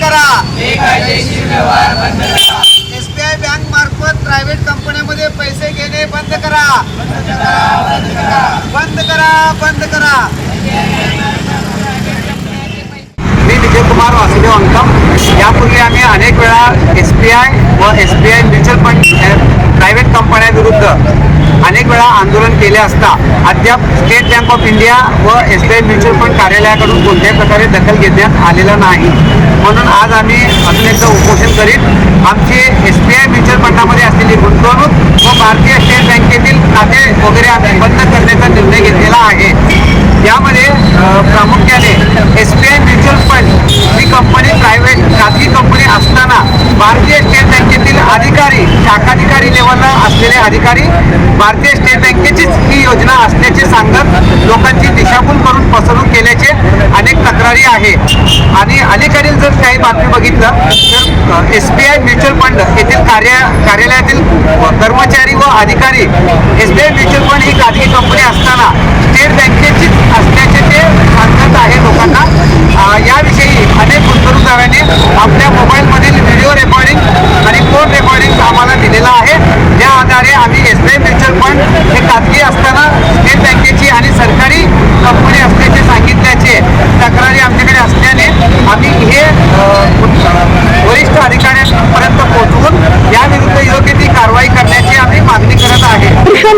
करा. SBI bank मार्फत private कंपन्यांमध्ये पैसे घेणे बंद करा. बंद करा बंद करा. मी विजय कुमार वासुदेव अंकम. यापूर्वी आम्ही अनेक वेळा एस पी आय व S B I mutual fund वेळा आंदोलन केले असता अद्याप स्टेट बँक ऑफ इंडिया व S B I mutual fund कार्यालयाकडून कोणत्याही प्रकारे दखल घेण्यात आलेला नाही. म्हणून आज आम्ही अजून एकदा उपोषण करीत आमची एस बी आय म्युच्युअल फंडामध्ये असलेली गुंतवणूक व भारतीय स्टेट बँकेतील खाते वगैरे आम्ही बंद करण्याचा निर्णय घेतलेला आहे. यामध्ये प्रामुख्याने S B I mutual fund ही कंपनी प्रायव्हेट खाजगी कंपनी असताना भारतीय स्टेट बँकेतील अधिकारी सरकारी लेवलला असलेले अधिकारी भारतीय स्टेट बँकेचीच ही योजना असल्याचे सांगत लोकांची दिशाभूल करून फसवणूक केल्याचे अनेक तक्रारी आहे. आणि अलीकडील जर काही बातमी बघितलं तर S B I mutual fund येथील कार्य कार्यालयातील कर्मचारी व अधिकारी S B I mutual fund ही खाजगी कंपनी असताना स्टेट बँकेचीच असल्याचे ते सांगत आहे लोकांना अं, याविषयी अनेक गुंतवणूकदारांनी आपल्या मोबाईलमधील व्हिडिओ रेकॉर्डिंग आणि फोन रेकॉर्डिंग आम्हाला दिलेला आहे त्या आधारे आम्ही S B I mutual fund हे खाजगी असताना स्टेट बँकेची आणि सरकारी कंपनी असल्याचे सांगितल्याचे तक्रारी आमच्याकडे असल्याने आम्ही हे अं, वरिष्ठ अधिकाऱ्यांपर्यंत पोहोचवून याविरुद्ध योग्य ती कारवाई करण्याची आम्ही मागणी करत आहे भूषण